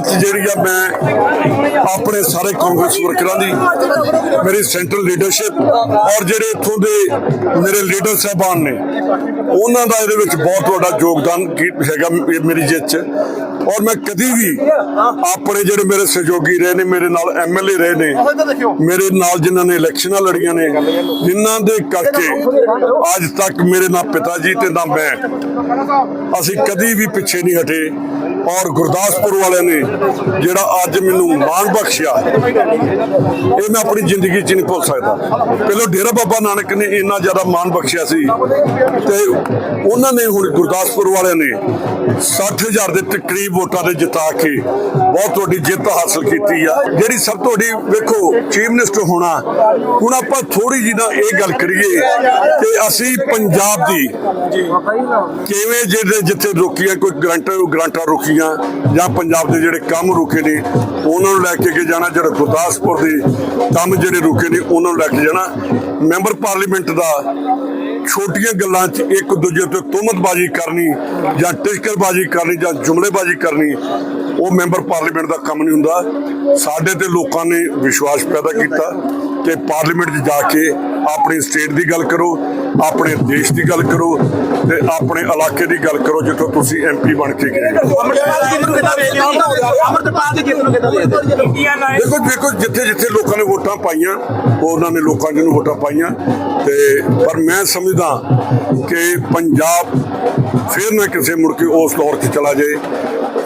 ਅੱਜ ਜਿਹੜੀ ਆ, ਮੈਂ ਆਪਣੇ ਸਾਰੇ ਕਾਂਗਰਸ ਵਰਕਰਾਂ ਦੀ, ਮੇਰੀ ਸੈਂਟਰਲ ਲੀਡਰਸ਼ਿਪ ਔਰ ਜਿਹੜੇ ਇੱਥੋਂ ਦੇ ਮੇਰੇ ਲੀਡਰ ਸਾਹਿਬਾਨ ਨੇ, ਉਹਨਾਂ ਦਾ ਇਹਦੇ ਵਿੱਚ ਬਹੁਤ ਵੱਡਾ ਯੋਗਦਾਨ ਕੀ- ਹੈਗਾ ਮੇਰੀ ਜਿੱਤ 'ਚ। ਔਰ ਮੈਂ ਕਦੀ ਵੀ ਆਪਣੇ ਜਿਹੜੇ ਮੇਰੇ ਸਹਿਯੋਗੀ ਰਹੇ ਨੇ, ਮੇਰੇ ਨਾਲ ਐਮਐਲਏ ਰਹੇ ਨੇ, ਮੇਰੇ ਨਾਲ ਜਿਨ੍ਹਾਂ ਨੇ ਇਲੈਕਸ਼ਨਾਂ ਲੜੀਆਂ ਨੇ, ਜਿਨ੍ਹਾਂ ਦੇ ਕਰਕੇ ਅੱਜ ਤੱਕ ਮੇਰੇ ਨਾ ਪਿਤਾ ਜੀ ਤੇ ਨਾ ਮੈਂ ਅਸੀਂ ਕਦੀ ਵੀ ਪਿੱਛੇ ਨਹੀਂ ਹਟੇ। ਔਰ ਗੁਰਦਾਸਪੁਰ ਵਾਲਿਆਂ ਨੇ ਜਿਹੜਾ ਅੱਜ ਮੈਨੂੰ ਮਾਣ ਬਖਸ਼ਿਆ, ਇਹ ਮੈਂ ਆਪਣੀ ਜ਼ਿੰਦਗੀ 'ਚ ਨਹੀਂ ਭੁੱਲ ਸਕਦਾ। ਪਹਿਲਾਂ ਡੇਰਾ ਬਾਬਾ ਨਾਨਕ ਨੇ ਇੰਨਾ ਜ਼ਿਆਦਾ ਮਾਣ ਬਖਸ਼ਿਆ ਸੀ ਤੇ ਉਹਨਾਂ ਨੇ ਹੁਣ ਗੁਰਦਾਸਪੁਰ ਵਾਲਿਆਂ ਨੇ 60000 ਦੇ ਤਕਰੀਬ ਵੋਟਾਂ ਦੇ ਜਿਤਾ ਕੇ ਬਹੁਤ ਵੱਡੀ ਜਿੱਤ ਹਾਸਲ ਕੀਤੀ ਆ। ਜਿਹੜੀ ਸਭ ਤੋਂ ਵੱਡੀ, ਵੇਖੋ, ਚੀਫ ਮਿਨਿਸਟਰ ਹੋਣਾ, ਹੁਣ ਆਪਾਂ ਥੋੜੀ ਜਿਹੀ ਨਾ ਇਹ ਗੱਲ ਕਰੀਏ ਕਿ ਅਸੀਂ ਪੰਜਾਬ ਦੀ ਕਿਵੇਂ ਜਿਹੜੇ ਜਿੱਥੇ ਰੋਕੀਆਂ, ਕੋਈ ਗਰੰਟ ਗਰੰਟਾਂ ਰੋਕੀਆਂ ਜਾਂ ਪੰਜਾਬ ਦੇ ਜਿਹੜੇ ਕੰਮ ਰੁਕੇ ਨੇ ਉਹਨਾਂ ਨੂੰ ਲੈ ਕੇ ਕੇ ਜਾਣਾ, ਜਿਹੜਾ ਗੁਰਦਾਸਪੁਰ ਦੇ ਕੰਮ ਜਿਹੜੇ ਰੁਕੇ ਨੇ ਉਹਨਾਂ ਨੂੰ ਲੈ ਕੇ ਜਾਣਾ। ਮੈਂਬਰ ਪਾਰਲੀਮੈਂਟ ਦਾ ਛੋਟੀਆਂ ਗੱਲਾਂ 'ਚ ਇੱਕ ਦੂਜੇ ਤੇ ਤੁਹਮਤਬਾਜ਼ੀ ਕਰਨੀ ਜਾਂ ਟਿਸ਼ਕਰਬਾਜ਼ੀ ਕਰਨੀ ਜਾਂ ਜੁਮਲੇਬਾਜ਼ੀ ਕਰਨੀ, ਉਹ ਮੈਂਬਰ ਪਾਰਲੀਮੈਂਟ ਦਾ ਕੰਮ ਨਹੀਂ ਹੁੰਦਾ। ਸਾਡੇ ਤੇ ਲੋਕਾਂ ਨੇ ਵਿਸ਼ਵਾਸ ਪੈਦਾ ਕੀਤਾ ਕਿ ਪਾਰਲੀਮੈਂਟ 'ਚ ਜਾ ਕੇ ਆਪਣੀ ਸਟੇਟ ਦੀ ਗੱਲ ਕਰੋ, ਆਪਣੇ ਦੇਸ਼ ਦੀ ਗੱਲ ਕਰੋ ਤੇ ਆਪਣੇ ਇਲਾਕੇ ਦੀ ਗੱਲ ਕਰੋ, ਜਿੱਥੋਂ ਤੁਸੀਂ ਐਮਪੀ ਬਣ ਕੇ ਗਏ। ਦੇਖੋ ਦੇਖੋ, ਜਿੱਥੇ ਜਿੱਥੇ ਲੋਕਾਂ ਨੇ ਵੋਟਾਂ ਪਾਈਆਂ, ਉਹਨਾਂ ਨੇ ਲੋਕਾਂ ਜਿਹਨੂੰ ਵੋਟਾਂ ਪਾਈਆਂ। ਤੇ ਪਰ ਮੈਂ ਸਮਝਦਾ ਕਿ ਪੰਜਾਬ ਫਿਰ ਨਾ ਕਿਸੇ ਮੁੜ ਕੇ ਉਸ ਦੌਰ 'ਚ ਚਲਾ ਜਾਏ।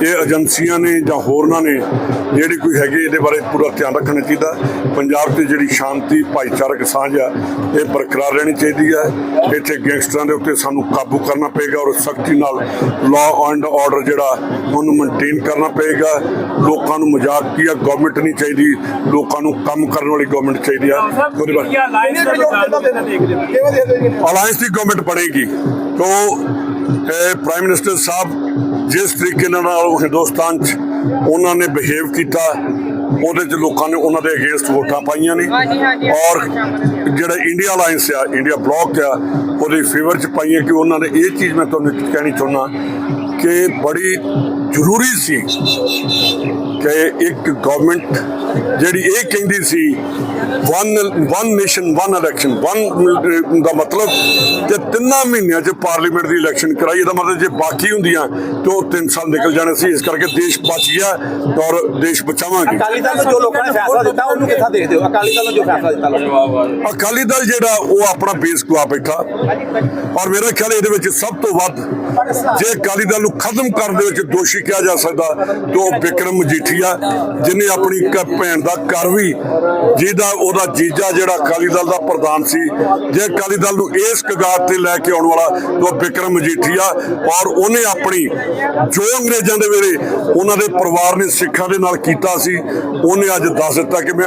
ਇਹ ਏਜੰਸੀਆਂ ਨੇ ਜਾਂ ਹੋਰਨਾਂ ਨੇ ਜਿਹੜੀ ਕੋਈ ਹੈਗੀ, ਇਹਦੇ ਬਾਰੇ ਪੂਰਾ ਧਿਆਨ ਰੱਖਣਾ ਚਾਹੀਦਾ। ਪੰਜਾਬ 'ਚ ਜਿਹੜੀ ਸ਼ਾਂਤੀ, ਭਾਈਚਾਰਕ ਸਾਂਝ ਆ ਇਹ ਬਰਕਰਾਰ ਰਹਿਣੀ ਚਾਹੀਦੀ ਹੈ। ਇੱਥੇ ਗੈਂਗਸਟਰਾਂ ਦੇ ਉੱਤੇ ਸਾਨੂੰ ਕਾਬੂ ਕਰਨਾ ਪਏਗਾ ਔਰ ਸਖਤੀ ਨਾਲ ਲਾਅ ਐਂਡ ਆਰਡਰ ਜਿਹੜਾ ਉਹਨੂੰ ਮੇਨਟੇਨ ਕਰਨਾ ਪਏਗਾ। ਲੋਕਾਂ ਨੂੰ ਮਜ਼ਾਕ ਕੀ ਆ? ਗਵਰਨਮੈਂਟ ਨਹੀਂ ਚਾਹੀਦੀ। ਲੋਕਾਂ ਨੂੰ ਕੰਮ ਕਰਨ ਵਾਲੀ ਗਵਰਨਮੈਂਟ ਚਾਹੀਦੀ ਆ। ਉਹਦੇ ਬਾਰੇ ਇੰਡੀਆ ਲਾਈਨ ਦਾ ਵਿਚਾਰ ਕਿੱਦਾਂ ਦੇਖਦੇ ਹੋ? ਅਲਾਇੰਸ ਦੀ ਗਵਰਨਮੈਂਟ ਬਣੇਗੀ। ਤੋਂ ਪ੍ਰਾਈਮ ਮਿਨਿਸਟਰ ਸਾਹਿਬ ਜਿਸ ਤਰੀਕੇ ਨਾਲ ਹਿੰਦੁਸਤਾਨ 'ਚ ਉਹਨਾਂ ਨੇ ਬਿਹੇਵ ਕੀਤਾ। ਉਹਦੇ 'ਚ ਲੋਕਾਂ ਨੇ ਉਹਨਾਂ ਦੇ ਅਗੇਂਸਟ ਵੋਟਾਂ ਪਾਈਆਂ ਨੇ। ਔਰ। ਜਿਹੜਾ ਇੰਡੀਆ ਅਲਾਇੰਸ ਆ ਇੰਡੀਆ ਬਲੌਕ ਆ ਉਹਦੇ ਫੇਵਰ 'ਚ ਪਾਈਆਂ ਕਿ ਉਹਨਾਂ ਨੇ ਇਹ ਚੀਜ਼ ਮੈਂ ਤੁਹਾਨੂੰ ਕਹਿਣੀ ਚਾਹੁੰਦਾ। ਕਿ ਬੜੀ ਜ਼ਰੂਰੀ ਸੀ ਕਿ ਇੱਕ ਗਵਰਨਮੈਂਟ ਜਿਹੜੀ ਇਹ ਕਹਿੰਦੀ ਸੀ one one nation one election one ਦਾ ਮਤਲਬ ਕਿ ਤਿੰਨਾਂ ਮਹੀਨਿਆਂ 'ਚ ਪਾਰਲੀਮੈਂਟ ਦੀ ਇਲੈਕਸ਼ਨ ਕਰਾਈ ਇਹਦਾ ਮਤਲਬ ਜੇ ਬਾਕੀ ਹੁੰਦੀਆਂ ਤਾਂ ਤਿੰਨ ਸਾਲ ਨਿਕਲ ਜਾਣੇ ਸੀ ਇਸ ਕਰਕੇ ਦੇਸ਼ ਬਚ ਗਿਆ ਔਰ ਦੇਸ਼ ਬਚਾਵਾਂਗੇ। ਅਕਾਲੀ ਦਲ ਜੋ ਲੋਕਾਂ ਨੇ ਫੈਸਲਾ ਦਿੱਤਾ ਉਹਨੂੰ ਕਿੱਦਾਂ ਦੇਖਦੇ ਹੋ? ਅਕਾਲੀ ਦਲ ਨੂੰ ਜੋ ਫੈਸਲਾ ਦਿੱਤਾ ਅਕਾਲੀ ਦਲ ਜਿਹੜਾ ਉਹ ਆਪਣਾ ਬੇਸ ਗਵਾ ਬੈਠਾ। ਔਰ ਮੇਰਾ ਖਿਆਲ ਇਹਦੇ ਵਿੱਚ ਸਭ ਤੋਂ ਵੱਧ ਜੇ ਅਕਾਲੀ ਦਲ ਨੂੰ ਖਤਮ ਕਰਨ ਦੇ ਵਿੱਚ ਦੋਸ਼ੀ ਕਿਹਾ ਜਾ ਸਕਦਾ। ਤਾਂ ਉਹ ਵਿਕਰਮ ਮਜੀਠੀਆ ਜਿਨੇ ਆਪਣੀ ਇੱਕ ਭੈਣ ਦਾ ਘਰ ਵੀ, ਜਿਹਦਾ ਉਹਦਾ ਜੀਜਾ ਜਿਹੜਾ ਅਕਾਲੀ ਦਲ ਦਾ ਪ੍ਰਧਾਨ ਸੀ, ਜੇ ਅਕਾਲੀ ਦਲ ਨੂੰ ਇਸ ਕਗਾਰ ਤੇ ਲੈ ਕੇ ਆਉਣ ਵਾਲਾ ਤਾਂ ਉਹ ਵਿਕਰਮ ਮਜੀਠੀਆ ਔਰ ਉਹਨੇ ਆਪਣੀ ਜੋ ਅੰਗਰੇਜ਼ਾਂ ਦੇ ਵੇਲੇ ਉਹਨਾਂ ਦੇ ਪਰਿਵਾਰ ਨੇ ਸਿੱਖਾਂ ਦੇ ਨਾਲ ਕੀਤਾ ਸੀ, ਉਹਨੇ ਅੱਜ ਦੱਸ ਦਿੱਤਾ ਕਿ ਮੈਂ